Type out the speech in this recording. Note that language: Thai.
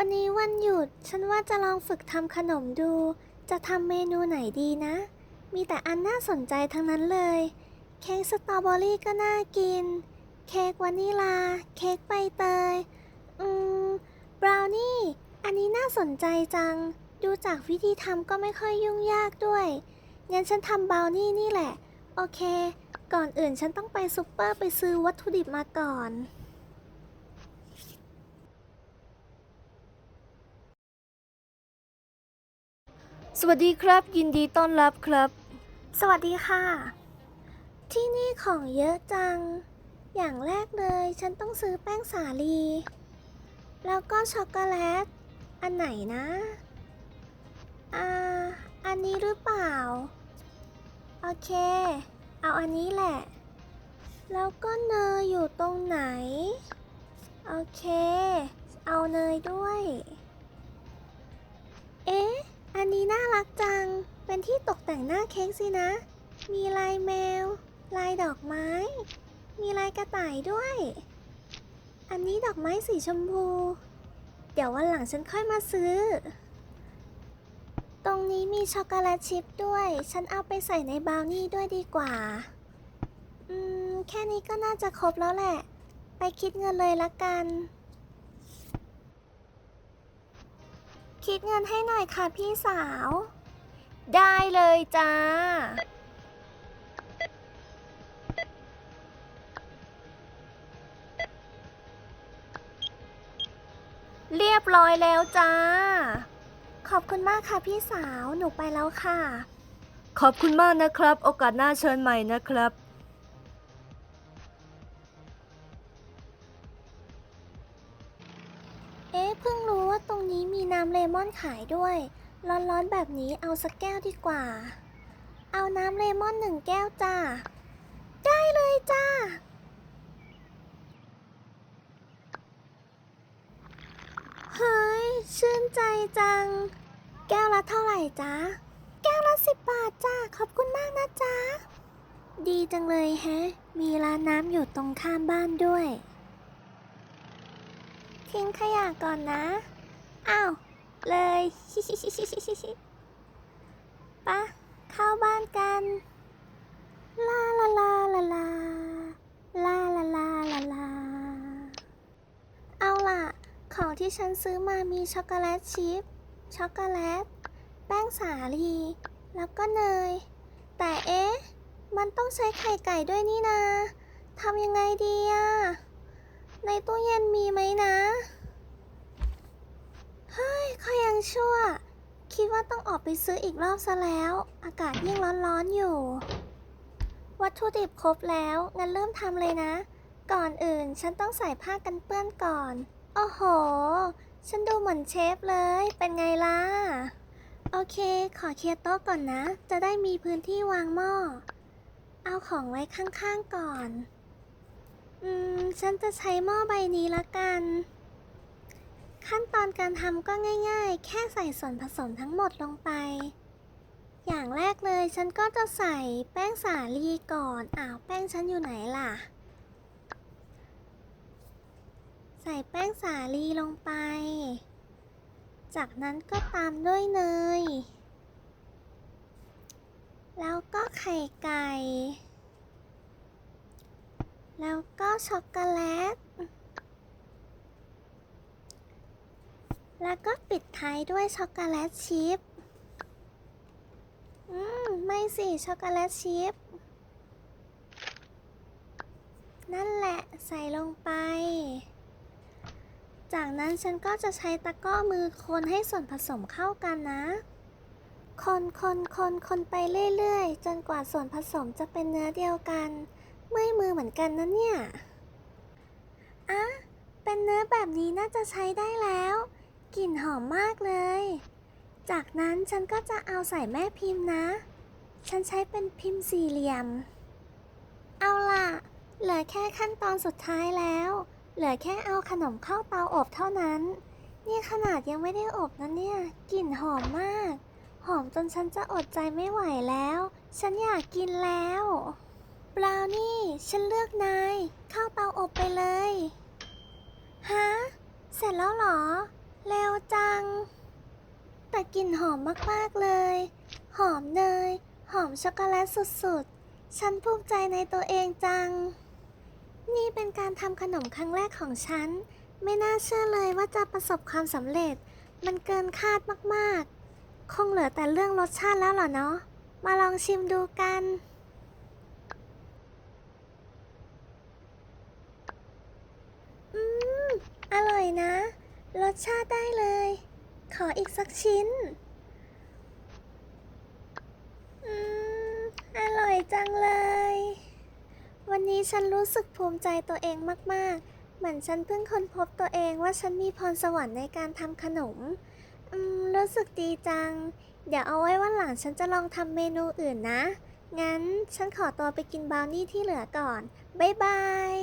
วันนี้วันหยุด ฉันว่าจะลองฝึกทำขนมดู จะทำเมนูไหนดีนะ มีแต่อันน่าสนใจทั้งนั้นเลย เค้กสตรอเบอรี่ก็น่ากิน เค้กวานิลา เค้กใบเตย อืม บราวนี่ อันนี้น่าสนใจจัง ดูจากวิธีทำก็ไม่ค่อยยุ่งยากด้วย งั้นฉันทำบราวนี่นี่แหละ โอเค ก่อนอื่นฉันต้องไปซูเปอร์ไปซื้อวัตถุดิบมาก่อน สวัสดีครับ ยินดีต้อนรับครับ สวัสดีค่ะ ที่นี่ของเยอะจัง อย่างแรกเลยฉันต้องซื้อแป้งสาลี แล้วก็ช็อกโกแลต อันไหนนะอ่าอันนี้หรือเปล่า โอเค เอาอันนี้แหละ แล้วก็เนยอยู่ตรงไหน โอเค เอาเนยด้วย เอ๊ะ อันนี้น่ารักจัง เป็นที่ตกแต่งหน้าเค้กสินะ มีลายแมว ลายดอกไม้ มีลายกระต่ายด้วย อันนี้ดอกไม้สีชมพู เดี๋ยววันหลังฉันค่อยมาซื้อ ตรงนี้มีช็อกโกแลตชิพด้วย ฉันเอาไปใส่ในบราวนี่ด้วยดีกว่า อืม แค่นี้ก็น่าจะครบแล้วแหละ ไปคิดเงินเลยละกัน ดเงินให้หน่อยค่ะพี่สาว ได้เลยจ้า เรียบร้อยแล้วจ้า ขอบคุณมากค่ะพี่สาว หนูไปแล้วค่ะ ขอบคุณมากนะครับ โอกาสหน้าเชิญใหม่นะครับ มีน้ำเลมอนขายด้วย ร้อนๆแบบนี้เอาสักแก้วดีกว่า เอาน้ำเลมอนหนึ่งแก้วจ้า ได้เลยจ้า เฮ้ย ชื่นใจจัง แก้วละเท่าไหร่จ๊ะ แก้วละสิบบาทจ้า ขอบคุณมากนะจ๊ะ ดีจังเลยแฮะ มีร้านน้ำอยู่ตรงข้ามบ้านด้วย ทิ้งขยะก่อนนะ อ้าว เลยปะเข้าบ้านกันลาลาลาลาลาลาลาลาลาลาเอาล่ะ ของที่ฉันซื้อมามีช็อกโกแลตชิพช็อกโกแลต แป้งสาลี แล้วก็เนย แต่เอ๊ะ มันต้องใช้ไข่ไก่ด้วยนี่นาทำยังไงดีอะในตู้เย็นมีไหมนะ เฮ้ังชั่ว คิดว่าต้องออกไปซื้ออีกรอบซะแล้ว อากาศยิ่งร้อนๆอยู่ วัตถุดิบครบแล้ว งั้นเริ่มทำเลยนะ ก่อนอื่นฉันต้องใส่ผ้ากันเปื้อนก่อน โอ้โห ฉันดูเหมือนเชฟเลย เป็นไงล่ะ โอเค ขอเคลียร์โต๊ะก่อนนะ จะได้มีพื้นที่วางหม้อ เอาของไว้ข้างๆก่อน อืม ฉันจะใช้หม้อใบนี้ละกัน ขั้นตอนการทำก็ง่ายๆ แค่ใส่ส่วนผสมทั้งหมดลงไป อย่างแรกเลยฉันก็จะใส่แป้งสาลีก่อน อ้าวแป้งฉันอยู่ไหนล่ะ ใส่แป้งสาลีลงไป จากนั้นก็ตามด้วยเนย แล้วก็ไข่ไก่ แล้วก็ช็อกโกแลต แล้วก็ปิดท้ายด้วยช็อกโกแลตชิพอืม ไม่สิ ช็อกโกแลตชิพนั่นแหละใส่ลงไป จากนั้นฉันก็จะใช้ตะก้อมือคนให้ส่วนผสมเข้ากันนะ คนคนคนคนไปเรื่อยๆ จนกว่าส่วนผสมจะเป็นเนื้อเดียวกันเมื่อยมือเหมือนกันนะเนี่ย อะ เป็นเนื้อแบบนี้น่าจะใช้ได้แล้ว กลิ่นหอมมากเลย จากนั้นฉันก็จะเอาใส่แม่พิมพ์นะ ฉันใช้เป็นพิมพ์สี่เหลี่ยม เอาล่ะ เหลือแค่ขั้นตอนสุดท้ายแล้ว เหลือแค่เอาขนมเข้าเตาอบเท่านั้น นี่ขนาดยังไม่ได้อบนะเนี่ย กลิ่นหอมมาก หอมจนฉันจะอดใจไม่ไหวแล้ว ฉันอยากกินแล้วบราวนี่ ฉันเลือกนาย เข้าเตาอบไปเลย ฮะ เสร็จแล้วเหรอ เร็วจัง แต่กลิ่นหอมมากๆเลย หอมเนย หอมช็อกโกแลตสุดๆ ฉันภูมิใจในตัวเองจัง นี่เป็นการทำขนมครั้งแรกของฉัน ไม่น่าเชื่อเลยว่าจะประสบความสำเร็จ มันเกินคาดมากๆ คงเหลือแต่เรื่องรสชาติแล้วเหรอเนาะ มาลองชิมดูกันอืมอร่อยนะ รสชาติได้เลย ขออีกสักชิ้น อืม อร่อยจังเลย วันนี้ฉันรู้สึกภูมิใจตัวเองมาก ๆ เหมือนฉันเพิ่งค้นพบตัวเองว่าฉันมีพรสวรรค์ในการทำขนม อืม รู้สึกดีจัง เดี๋ยวเอาไว้วันหลังฉันจะลองทำเมนูอื่นนะ งั้นฉันขอตัวไปกินบราวนี่ที่เหลือก่อน บ๊ายบาย